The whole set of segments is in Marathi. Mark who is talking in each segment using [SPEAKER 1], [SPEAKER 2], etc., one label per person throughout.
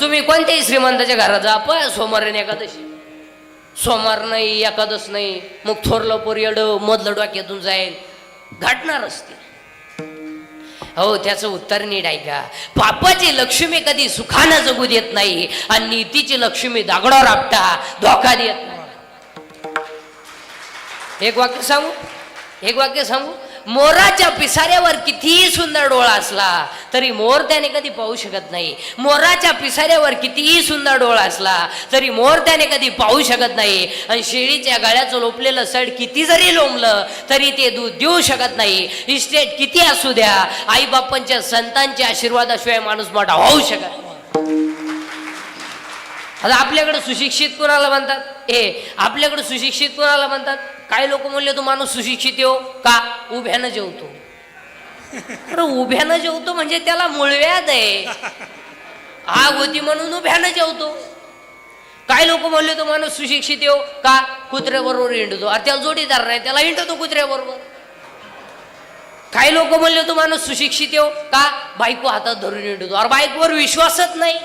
[SPEAKER 1] तुम्ही कोणत्याही श्रीमंताच्या घरात जा पण सोमवार एकादशी. सोमवार नाही एकादश नाही मग थोरलं पोरियड मधलं डोक्यातून जाईल. घाटणार असते. हो त्याचं उत्तर नीट ऐका. पापाची लक्ष्मी कधी सुखानं जगू देत नाही आणि नीतीची लक्ष्मी दागडावर आपटा धोका देत नाही. एक वाक्य सांगू? एक वाक्य सांगू? मोराच्या पिसाऱ्यावर कितीही सुंदर डोळा असला तरी मोर त्याने कधी पाहू शकत नाही. मोराच्या पिसाऱ्यावर कितीही सुंदर डोळा असला तरी मोर त्याने कधी पाहू शकत नाही. आणि शेळीच्या गळ्याचं लोपलेलं सड किती जरी लोंबलं तरी ते दूध देऊ शकत नाही. इस्टेट किती असू द्या आईबापांच्या संतांच्या आशीर्वादाशिवाय माणूस मोठा होऊ शकत आता आपल्याकडे सुशिक्षित कोणाला म्हणतात? ए आपल्याकडे सुशिक्षित कोणाला म्हणतात? काही लोक म्हणले तो माणूस सुशिक्षित हो. का? उभ्यानं जेवतो. अरे उभ्यानं जेवतो म्हणजे त्याला मुळव्याध आहे. आग होती म्हणून उभ्यानं जेवतो. काही लोक म्हणले तो माणूस सुशिक्षित हो. का? कुत्र्याबरोबर हिंडतो. अरे त्याला जोडीदार नाही त्याला हिंडतो कुत्र्याबरोबर. काही लोक म्हणले तो माणूस सुशिक्षित हो. का? बायको हातात धरून हिंडतो. अरे बायकोवर विश्वासच नाही.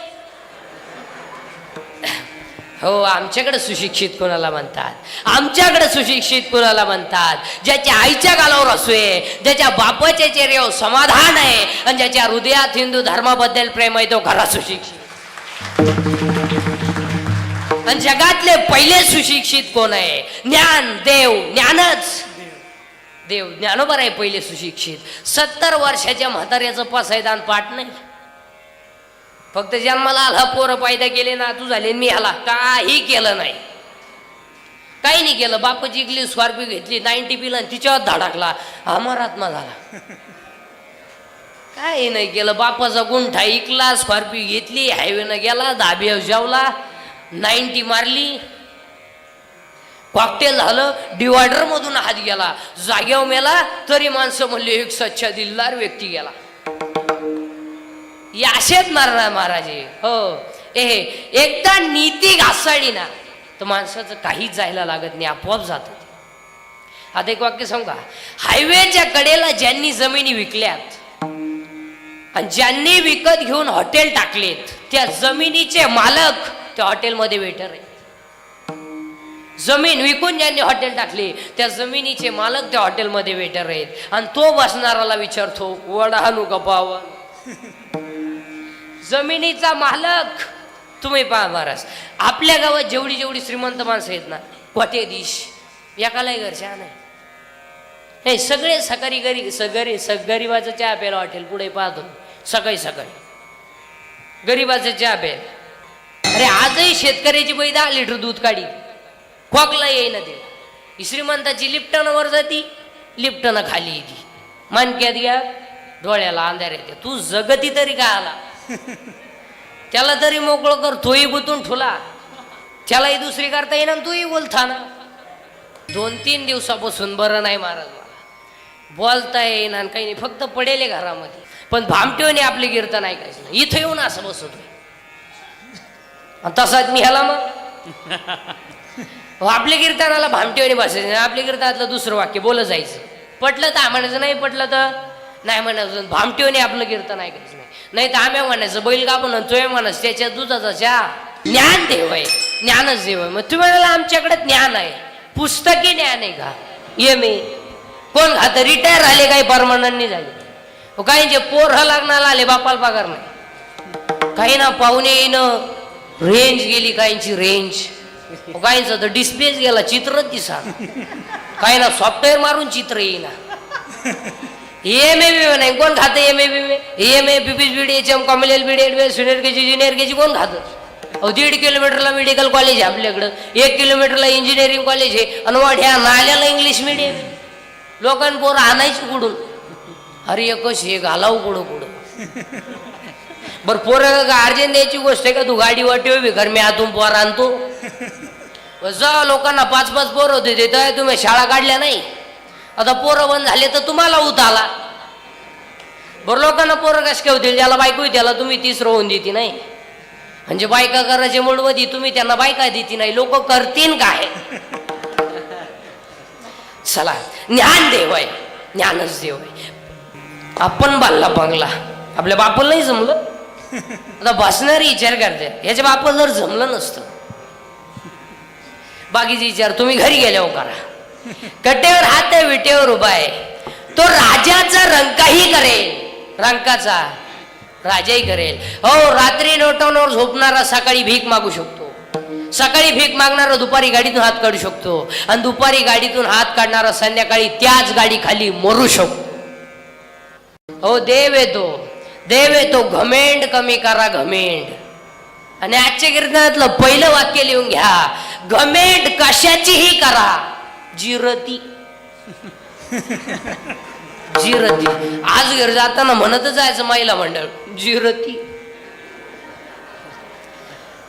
[SPEAKER 1] हो आमच्याकडे सुशिक्षित कोणाला म्हणतात? आमच्याकडे सुशिक्षित कोणाला म्हणतात? ज्याच्या आईच्या गालावर असोय ज्याच्या बापाच्या चेहऱ्यावर समाधान आहे आणि ज्याच्या हृदयात हिंदू धर्माबद्दल प्रेम आहे तो खरा सुशिक्षित. आणि जगातले पहिले सुशिक्षित कोण आहे? ज्ञान देव ज्ञानच. देव ज्ञानोबर आहे पहिले सुशिक्षित. सत्तर वर्षाच्या म्हाताऱ्याचं पसायदान पाठ नाही. फक्त जन्माला आला पोरं पायदा केले ना तू झाले मी आला. काही केलं नाही. काही नाही केलं. बाप जिंकली स्कॉर्पिओ घेतली नाईन्टी पिला आणि तिच्यावर धडकला अमरात्मा झाला. काही नाही केलं. बापाचा गुंठा इकला स्कॉर्पिओ घेतली हायवेनं गेला धाब्यावर जेवला नाईन्टी मारली. कॉकटेल झालं डिवायडरमधून हात गेला. जाग्यावर मेला तरी माणसं म्हणले एक सच्छा दिलदार व्यक्ती गेला. या असेच मारणार महाराजे. हो. ए एकदा नीती घासळली ना तर माणसाचं काहीच जायला लागत नाही आपोआप जात आता एक वाक्य सांगू का? हायवेच्या कडेला ज्यांनी जमिनी विकल्यात आणि ज्यांनी विकत घेऊन हॉटेल टाकलेत त्या जमिनीचे मालक त्या हॉटेलमध्ये वेटर आहेत. जमीन विकून ज्यांनी हॉटेल टाकली त्या जमिनीचे मालक त्या हॉटेलमध्ये वेटर आहेत. आणि तो बसणाराला विचारतो वडा आणू गपावा? जमिनीचा मालक. तुम्ही पहा महाराज. आपल्या गावात जेवढी जेवढी श्रीमंत माणसं आहेत ना कोट्याधीश एकालाही घरच्या नाही नाही सगळे सकाळी गरी सगरी गरी चहा प्यायला हॉटेल पुढे पाहतो सकाळी सकाळी गरीबाचं चहा प्यायला अरे आजही शेतकऱ्याची बाई दहा लिटर दूध काढी. खोकला येईना ते. ही श्रीमंताची लिफ्टनं वर जाती लिफ्टनं खाली येते. मानक्यात घ्या डोळ्याला अंधार येते. तू जगती तरी काय आला? त्याला तरी मोकळं कर तोही गुतून ठुला. त्यालाही दुसरी करता येईना आणि तूही बोलता ना दोन तीन दिवसापासून बरं नाही महाराज मला. बोलता येईना आणि काही नाही फक्त पडेले घरामध्ये. पण भामटेवने आपली कीर्तन ऐकायचं नाही इथं येऊन असं बसवतो तसाच मी ह्याला मग. हो, आपल्या कीर्तनाला भामटेवने बसायचं नाही. आपल्या कीर्तनातलं दुसरं वाक्य बोलत जायचं. पटलं तर म्हणायचं नाही पटलं तर नाही म्हणायचं. भामटेवने आपलं कीर्तन ऐकायचं. नाही तर आम्ही म्हणायचं बैल का म्हणून तो म्हणायचं त्याच्या दुधाचा चहा ज्ञान देव आहे ज्ञानच देव आहे. मग तुम्ही म्हणाला आमच्याकडे ज्ञान आहे. पुस्तकी ज्ञान आहे का? ये मी. कोण खात रिटायर आले काही परमानंटनी झाले. हो, काही काहींचे पोर लग्नाला आले बापाला पगार नाही. काही ना पाहुणे येणं रेंज गेली काहींची रेंज हो, काहींचा तर डिस्प्लेच गेला चित्रच दिसा. काही ना सॉफ्टवेअर मारून चित्र येईना. एम ए बी नाही कोण खातं M A B M A B B D H M कॉमल L B D senior K G junior K G कोण खातं? अहो दीड किलोमीटरला मेडिकल कॉलेज आहे आपल्याकडं. एक किलोमीटरला इंजिनिअरिंग कॉलेज आहे. आणि वाढ्या नाल्याला इंग्लिश मिडियम लोकांनी पोरं आणायची कुठून? अरे एकच हे घालावं कुठं कुठं? बर पोरं का अर्जंट द्यायची गोष्ट आहे का? तू गाडी वाटी उभी मी आतून पोर आणतो. जा लोकांना पाच पाच पोर होते ते तुम्ही शाळा काढल्या नाही? आता पोरं बंद झाले तर तुम्हाला उत आला. बरं लोकांना पोरं कस काय होतील? ज्याला बायको त्याला तुम्ही तीस रोवून देते नाही. म्हणजे बायका करायचे मूडमध्ये तुम्ही त्यांना बायका देते नाही. लोक करतील काय? चला ज्ञान देव आहे ज्ञानच देव आहे. आपण बांधला बंगला. आपल्या बापाला नाही जमलं? आता बसणारी विचार करते. याच्या बापाला जर जमलं नसतं. बाकीचे विचार तुम्ही घरी गेल्यावर करा. कट्टेवर हात आहे विटेवर उभा आहे. तो राजाचा रंकाही करेल. रंकाचा. राजाही करेल. हो रात्री नोटावर झोपणारा सकाळी भीक मागू शकतो. सकाळी भीक मागणारा दुपारी गाडीतून हात काढू शकतो. आणि दुपारी गाडीतून हात काढणारा संध्याकाळी त्याच गाडी खाली मरू शकतो. हो देव येतो. देव येतो. घमेंड कमी करा घमेंड. आणि आजच्या कीर्तनातलं पहिलं वाक्य लिहून घ्या. घमेंड कशाचीही करा. जिरती. जिरती. आज घर जाताना म्हणतच जायचं महिला मंडळ. जिरती.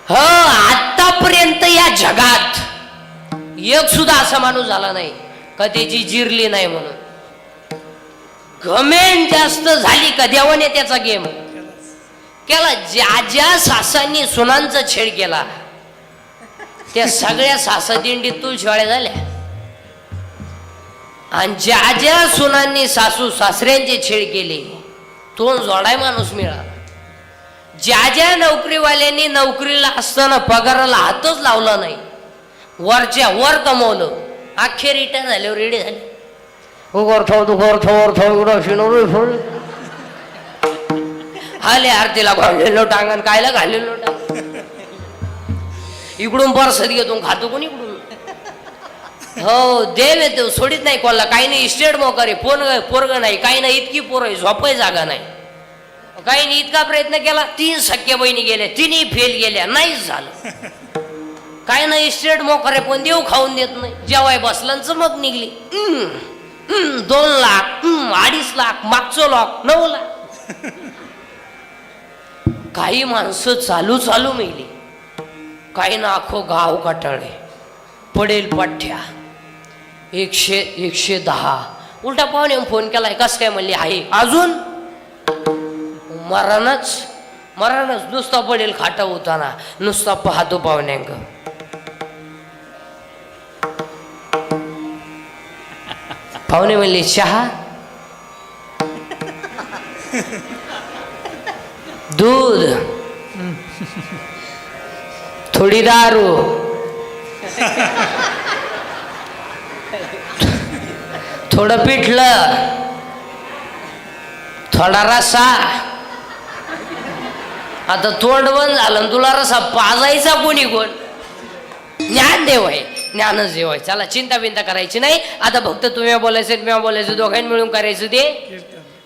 [SPEAKER 1] ह आतापर्यंत या जगात एक सुद्धा असा माणूस झाला नाही. का त्याची जिरली नाही म्हणून. घमेंट जास्त झाली का देवाने त्याचा गेम. केला ज्या ज्या सासांनी सुनांचा छेड केला त्या सगळ्या सासा दिंडीत तुळशिवाळ्या झाल्या. आणि ज्या ज्या सुनांनी सासू सासऱ्यांचे छेड केले तो जोडाय माणूस मिळाला. ज्या ज्या नोकरीवाल्यांनी नोकरीला असताना पगाराला हातच लावला नाही वरच्या वर कमवलं अख्खे रिटायर झाल्यावर रेडी झाले. उगोर थो दुगोर थोर थो इकडं शिनोर फोड आले आरतीला घाललेलो टांगण कायला घाललेलो टांग इकडून परसत घेतो खातो कोणी इकडून? हो देव येतो सोडीत नाही कोणाला. काही नाही इस्टेट मोकर पोरग पोरग नाही. काही नाही इतकी पोरं आहे झोपही जागा नाही. काही नाही इतका प्रयत्न केला तीन सख्या बहिणी गेल्या तिन्ही फेल गेल्या नाहीच झालं. काय नाही इस्टेट मोकर आहे पण देव खाऊन देत नाही. जेवाय बसलांच मग निघली. दोन लाख अडीच लाख मागचं लाख नऊ लाख. काही माणसं चालू चालू मेली. काही ना आखो गाव काटाळे. पडेल पठ्या एकशे एकशे दहा. उलटा पाहुणे फोन केलाय कस काय म्हणले आहे अजून? मरणच मरणच. नुसता पडेल खाटा होताना नुसता पाहतो पाहुण्यांक. पाहुणे म्हणले चहा? दूध. थोडी दारू. थोडं पिठलं. थोडा रसा. आता तोंड बंद झालं तुला रसा पाजायचा कोणी कोण? ज्ञान देव आहे. ज्ञानच देव आहे. चला चिंता बिंता करायची नाही. आता फक्त तुम्ही बोलायचं मी बोलायचं दोघांनी मिळून करायचं ते.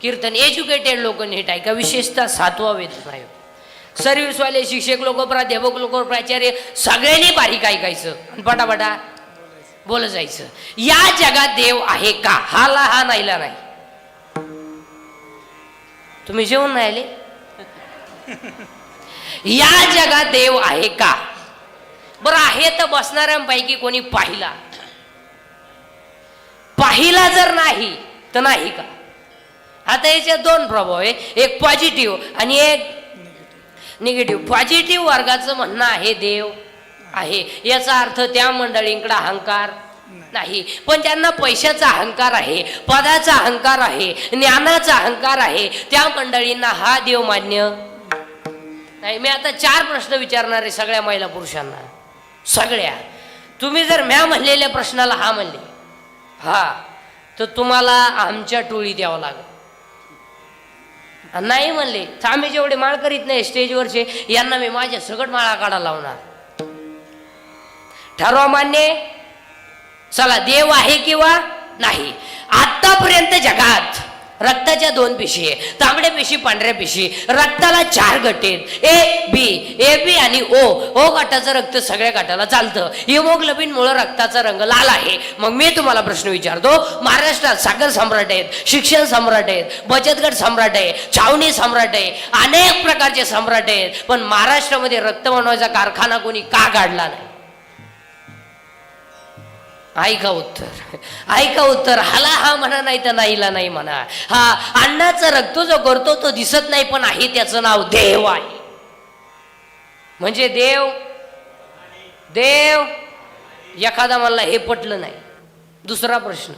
[SPEAKER 1] कीर्तन एज्युकेटेड लोक नीट आहे का विशेषतः सातवा वेतन आहे सर्व्हिसवाले शिक्षक लोक प्राध्यापक लोक प्राचार्य सगळ्यांनी बारीक ऐकायचं. आणि पटापटा बोलत जायचं. या जगात देव आहे का? हाला हा नाहीला नाही. तुम्ही जेवण नाही आले? या जगात देव आहे का? बरं आहे तर बसणाऱ्यांपैकी कोणी पाहिला? पाहिला जर नाही तर नाही का? आता याच्यात दोन प्रभाव आहे. एक पॉझिटिव्ह आणि एक निगेटिव्ह पॉझिटिव्ह वर्गाचं म्हणणं आहे देव. आहे. याचा अर्थ त्या मंडळींकडे अहंकार नाही. पण ज्यांना पैशाचा अहंकार आहे पदाचा अहंकार आहे ज्ञानाचा अहंकार आहे त्या मंडळींना हा देव मान्य नाही. मी आता चार प्रश्न विचारणार आहे सगळ्या महिला पुरुषांना. सगळ्या. तुम्ही जर म्या म्हणलेल्या प्रश्नाला हा म्हणले. हा. तर तुम्हाला आमच्या टोळीत यावं लागेल. नाही म्हणले. आम्ही जेवढे माळ करीत नाही स्टेजवरचे यांना मी माझ्या सगट माळा काढा लावणार. ठरवा मान्य. चला देव आहे किंवा नाही? आतापर्यंत जगात रक्ताच्या दोन पिशी आहे. तांबड्या पिशी पांढऱ्या पिशी. रक्ताला चार गट आहेत. ए बी ए बी आणि ओ. ओ गटाचं रक्त सगळ्या गटाला चालतं. हिमोग्लोबिन मुळे रक्ताचा रंग लाल आहे. मग मी तुम्हाला प्रश्न विचारतो महाराष्ट्रात साखर सम्राट आहेत शिक्षण सम्राट आहेत बचत गट सम्राट आहे छावणी सम्राट आहे अनेक प्रकारचे सम्राट आहेत. पण महाराष्ट्रामध्ये रक्त बनवायचा कारखाना कोणी का काढला नाही? ऐका उत्तर. ऐका उत्तर. हाला हा म्हणा नाही तर नाहीला नाही म्हणा. हा अण्णाचा रक्त जो करतो तो दिसत नाही पण आहे त्याचं नाव देव आहे. म्हणजे देव देव एखादा मला हे पटलं नाही. दुसरा प्रश्न.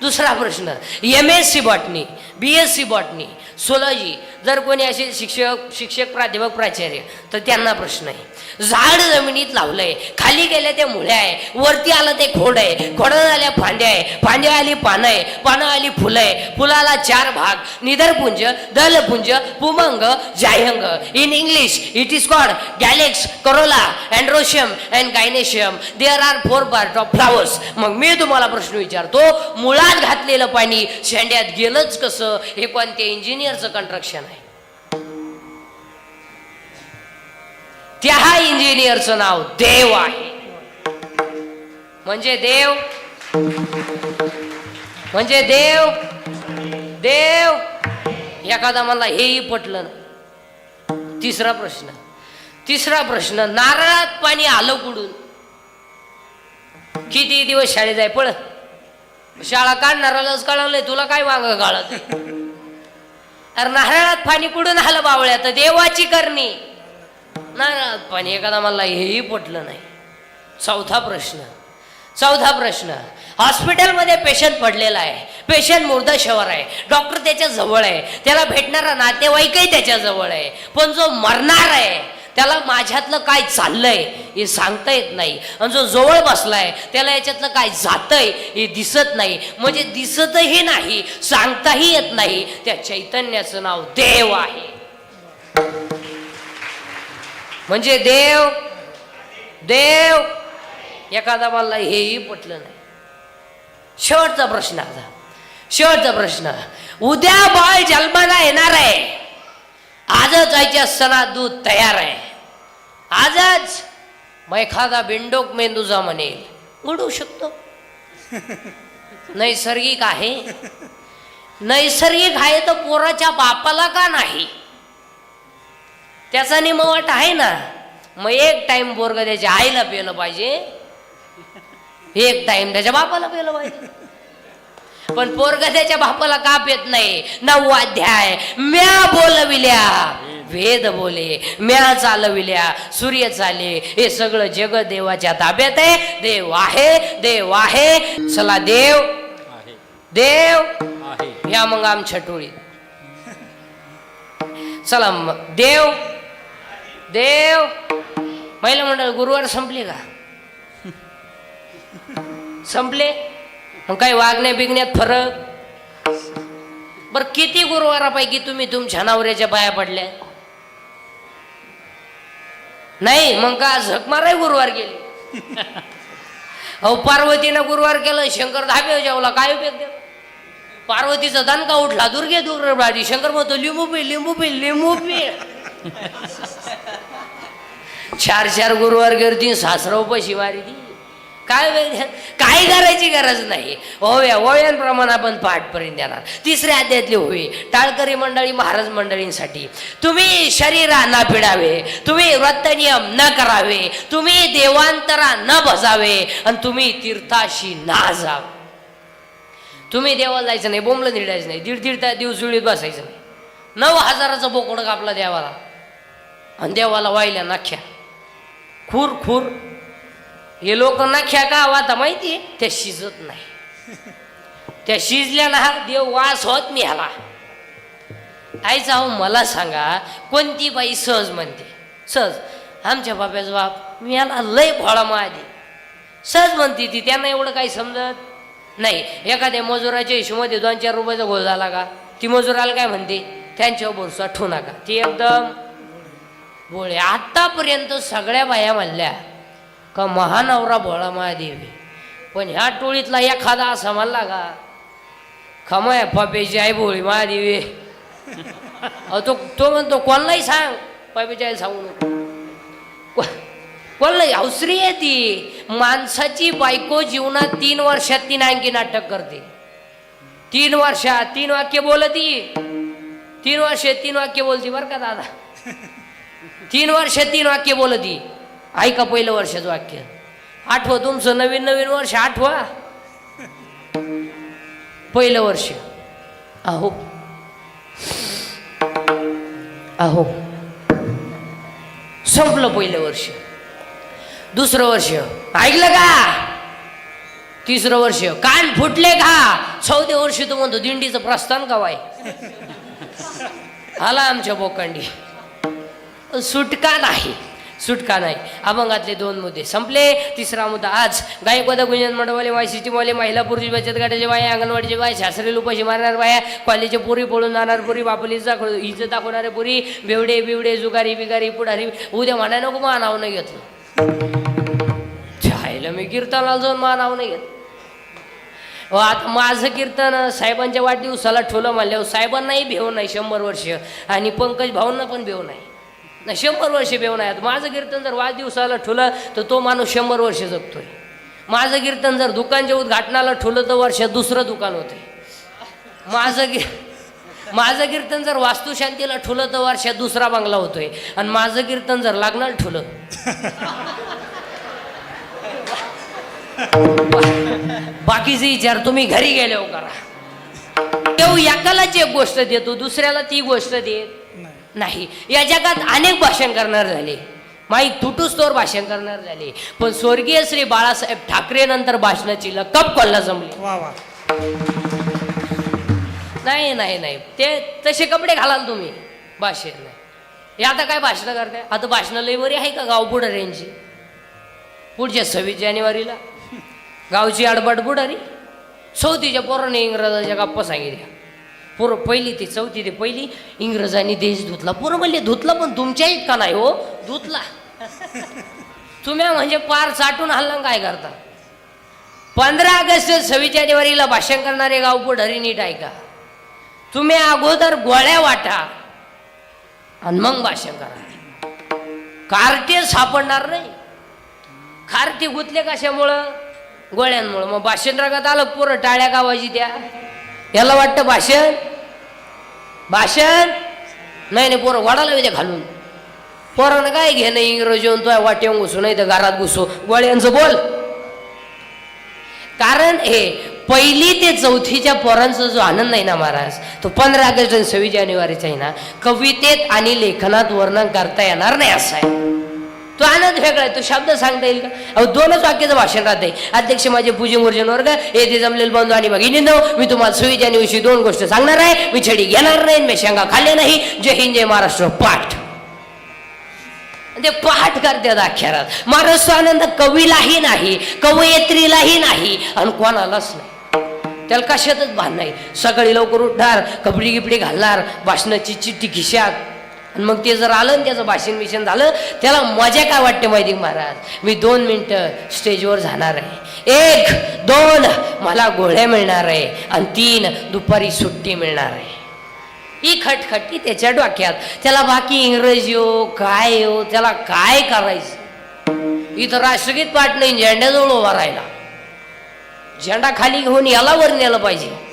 [SPEAKER 1] दुसरा प्रश्न. M S C botany B S C botany zoology जर कोणी असे शिक्षक शिक्षक प्राध्यापक प्राचार्य तर त्यांना प्रश्न आहे. झाड जमिनीत लावलंय खाली गेल्या ते मुळ्या आहे वरती आलं ते खोड आहे खोडं आल्या फांद्या आहे फांद्या आली पानं आहे पानं आली फुलं आहे फुलाला चार भाग निधरपुंज दलपुंज पुमंग जायंग in English it is called calyx corolla androecium and gynoecium there are four part of flowers मग मी तुम्हाला प्रश्न विचारतो मुळात घातलेलं पाणी शेंड्यात गेलंच कसं? हे कोणत्या इंजिनियरचं कंस्ट्रक्शन आहे? त्या इंजिनियरचं नाव देव आहे. म्हणजे देव. म्हणजे देव. देव. एखादा मला हेही पटलं नाही तिसरा प्रश्न. तिसरा प्रश्न नारळात पाणी आलं कुडून किती दिवस शाळेत आहे पळ. शाळा काढणारालाच कळवलंय तुला काय वांग काढत अरे नारळात पाणी कुठून आलं बावळ्यात देवाची करणी. नाही पण एखादा मला हेही पटलं नाही. चौथा प्रश्न. चौथा प्रश्न. हॉस्पिटलमध्ये पेशंट पडलेला आहे. पेशंट मुर्दाशवर आहे. डॉक्टर त्याच्याजवळ आहे. त्याला भेटणारा नातेवाईकही त्याच्याजवळ आहे. पण जो मरणार आहे त्याला माझ्यातलं काय चाललंय हे सांगता येत नाही. आणि जो जवळ बसलाय त्याला याच्यातलं काय जातंय हे दिसत नाही. म्हणजे दिसतही नाही सांगताही येत नाही. त्या चैतन्याचं नाव देव आहे. म्हणजे देव देव एखादा मला हेही पटलं नाही. शेवटचा प्रश्न आता. शेवटचा प्रश्न. उद्या बाळ जन्माला येणार आहे. आजच आईच्या सणात दूध तयार आहे. आजच मग एखादा बिंडोक मेंदूचा म्हणेल उडू शकतो. नैसर्गिक आहे. नैसर्गिक आहे तर पोराच्या बापाला का नाही? त्याचा निमवट आहे ना मग एक टाइम पोरग त्याच्या आईला पेलं पाहिजे. एक टाइम त्याच्या बापाला पेलं पाहिजे. पण पोरग त्याच्या बापाला का पेत नाही? नववा अध्याय. म्या बोलविल्या वेद बोले म्या चालविल्या सूर्य चाले. हे सगळं जग देवाच्या ताब्यात आहे. देव आहे देव आहे. चला देव.
[SPEAKER 2] आहे.
[SPEAKER 1] देव.
[SPEAKER 2] आहे.
[SPEAKER 1] या मग आमच्या टोळीत चला मग. देव. देव महिला मंडळ गुरुवार संपले का? संपले? मग काही वागण्या बिगण्यात फरक? बर किती गुरुवारापैकी तुम्ही तुमच्या नवऱ्याच्या पाया पडल्या? नाही मग का झक माराय गुरुवार गेले? अहो पार्वतीनं गुरुवार केलं शंकर धाबे जेवला काय उपयोग देव? पार्वतीचा दणका उठला? दुर्गे दुर्गे शंकर म्हणतो लिंबू पी लिंबू पी लिंबू पी. चार चार गुरुवार गर्दी सासराव शिवारी ती. काय काय करायची गरज नाही. ओव्या ओव्यांप्रमाणे आपण पाठपर्यंत देणार. तिसऱ्या अध्यायातली होई टाळकरी मंडळी महाराज मंडळींसाठी. तुम्ही शरीरा न पिडावे तुम्ही व्रतनियम न करावे तुम्ही देवांतरा न बसावे आणि तुम्ही तीर्थाशी ना जावे. तुम्ही देवाला जायचं नाही बोंबलं निडायचं नाही दीड दीड त्या दिवस जुळीत बसायचं नाही. नऊ हजाराचं बोकोड कापला देवाला. आणि देवाला वाहिल्या नाख्या. खूर खूर. हे लोकांना ख्या का वाता माहिती? आहे त्या शिजत नाही. त्या शिजल्या ना देव वास होत मी ह्याला. आईचा अहो मला सांगा कोणती बाई सहज म्हणते? सहज. आमच्या बाप्याचा बाप मी याला लय भोळा माझी सहज म्हणते ती त्यांना एवढं काही समजत नाही. एखाद्या मजुराच्या हिशोमध्ये दोन चार रुपयाचा गोळ झाला का? ती मजुराला काय म्हणते? त्यांच्यावर भरोसा ठेवू नका. ती एकदम बोळे आत्तापर्यंत सगळ्या बाया म्हणल्या का महानवरा भोळा महादेवी पण ह्या टोळीतला एखादा असा म्हणला का खमय पपेची आई भोळी महादेवी अहो तो तो म्हणतो कोणालाही सांग पपेची आई सांगू नको. को- कोणालाही अवसरी आहे ती. माणसाची बायको जीवनात तीन वर्षात तीन अंकी नाटक करते. तीन वर्षात तीन वाक्य बोलती. तीन वर्ष तीन वाक्य बोलती बरं का दादा? तीन वर्ष तीन वाक्य बोलती. ऐका पहिलं वर्षाचं वाक्य. आठवा तुमचं नवीन नवीन वर्ष आठवा. पहिलं वर्ष. अहो. अहो. संपलं पहिलं वर्ष. दुसरं वर्ष. ऐकलं का? तिसरं वर्ष. कान फुटले का? चौथ्या वर्षी तो म्हणतो दिंडीचं प्रस्थान का वाय? आला आमच्या बोकांडी. सुटका नाही. सुटका नाही. अभंगातले दोन मुद्दे संपले. तिसरा मुद्दा आज गायकवादा गुंजन मंडवाले वायसीची मोले महिला पुरुष बचत गटाचे बाया अंगणवाडीचे बाया शास्त्रीय उपाशी मारणार बाया कॉलेजचे पुरी पळून जाणार पुरी बापलीचा इज्जत दाखवणारे पुरी बेवडे बिवडे जुगारी बिगारी पुढारी उद्या म्हणा नको मा नाव नाही घेतलं छायला मी कीर्तनाला जाऊन मा नाव नाही घेत आता माझं कीर्तन साहेबांच्या वाढदिवसाला ठेवलं म्हणल्यावर साहेबांनाही भेव नाही शंभर वर्ष. आणि पंकज भाऊंना पण भेव नाही. नाही शंभर वर्ष भेव आहेत. माझं कीर्तन जर वाढदिवसाला ठुलं तर तो माणूस शंभर वर्ष जगतोय. माझं कीर्तन जर दुकानच्या उद्घाटनाला ठुलं तर वर्षात दुसरं दुकान होते. माझं की माझं कीर्तन जर वास्तुशांतीला ठुलं तर वर्षात दुसरा बंगला होतोय. आणि माझं कीर्तन जर लागणार ठुलं बाकीचे विचार तुम्ही घरी गेल्यावर करा. देव एकालाच एक गोष्ट देतो दुसऱ्याला ती गोष्ट देत. नाही. या जगात अनेक भाषण करणार झाले. माईक तुटूस तोर भाषण करणार झाले. पण स्वर्गीय श्री बाळासाहेब ठाकरे नंतर भाषणाची लकप कोल्हा जमली?
[SPEAKER 2] वा वा.
[SPEAKER 1] नाही नाही नाही. ते तसे कपडे घालाल तुम्ही. भाषण नाही. हे आता काय भाषणं करताय? आता भाषणं लई बरी आहे का गाव बुडाऱ्यांची पुढच्या सव्वीस जानेवारीला? गावची आडबाड बुडारी चौथीच्या पोराने इंग्रजाच्या गप्पा सांगितल्या. पोरं पहिली ते चौथी ते पहिली इंग्रजांनी देश धुतला. पोरं म्हणले धुतला पण तुमच्या इतका नाही हो. धुतला. तुम्ही म्हणजे पार चाटून हल्ला काय करता? पंधरा ऑगस्ट सव्वीस जानेवारीला भाषण करणारे गाव पुढारी नीट ऐका तुम्ही अगोदर गोळ्या वाटा आणि मग भाषण करा. कार्टे सापडणार नाही. खारते गुतले कशामुळं? गोळ्यांमुळं. मग भाषण रंगात आलं पोरं टाळ्या गावाची त्या याला वाटतं भाषण? भाषण? नाही नाही पोरं वाढायला विद्या घालून. पोरानं काय घेणं इंग्रजी तो वाट्यावर घुसू नाही तर घरात घुसू. गोळ्यांचं बोल. कारण हे पहिली ते चौथीच्या पोरांचा जो आनंद आहे ना महाराज तो पंधरा ऑगस्ट आणि सव्वीस जानेवारीचा आहे ना कवितेत आणि लेखनात वर्णन करता येणार नाही असं आहे. तो आनंद वेगळा आहे तो शब्द सांगता येईल का? अहो दोनच वाक्याचं भाषण राहते अध्यक्ष माझे पूजी वर्जन वर्ग येथे जमलेले बंधू आणि भगिनींनो मी तुम्हाला सव्वीस विषयी दोन गोष्ट सांगणार आहे. मी छडी घेणार नाही मी शेंगा खाल्ले नाही. जय हिंद जय महाराष्ट्र. पाठ. ते पाठ करतात अखेरात. महाराष्ट्र आनंद कवीलाही नाही कवयित्रीलाही नाही आणि कोणालाच नाही. त्याला कशातच भान नाही. सकाळी लवकर उठणार कपडी गिपडी घालणार भाषणाची चिठ्ठी खिशात. आणि मग ते जर आलं आणि त्याचं भाषण मिशन झालं त्याला मजा काय वाटते माहिती महाराज? मी दोन मिनटं स्टेजवर जाणार आहे. एक दोन मला गोळ्या मिळणार आहे. आणि तीन दुपारी सुट्टी मिळणार आहे. ही खटखटी त्याच्या डोक्यात. त्याला बाकी इंग्रजी हो काय हो त्याला काय करायचं? इथं राष्ट्रगीत पाठ नाही झेंड्याजवळ उभा राहिला. झेंडा खाली घेऊन याला वर नेलं पाहिजे.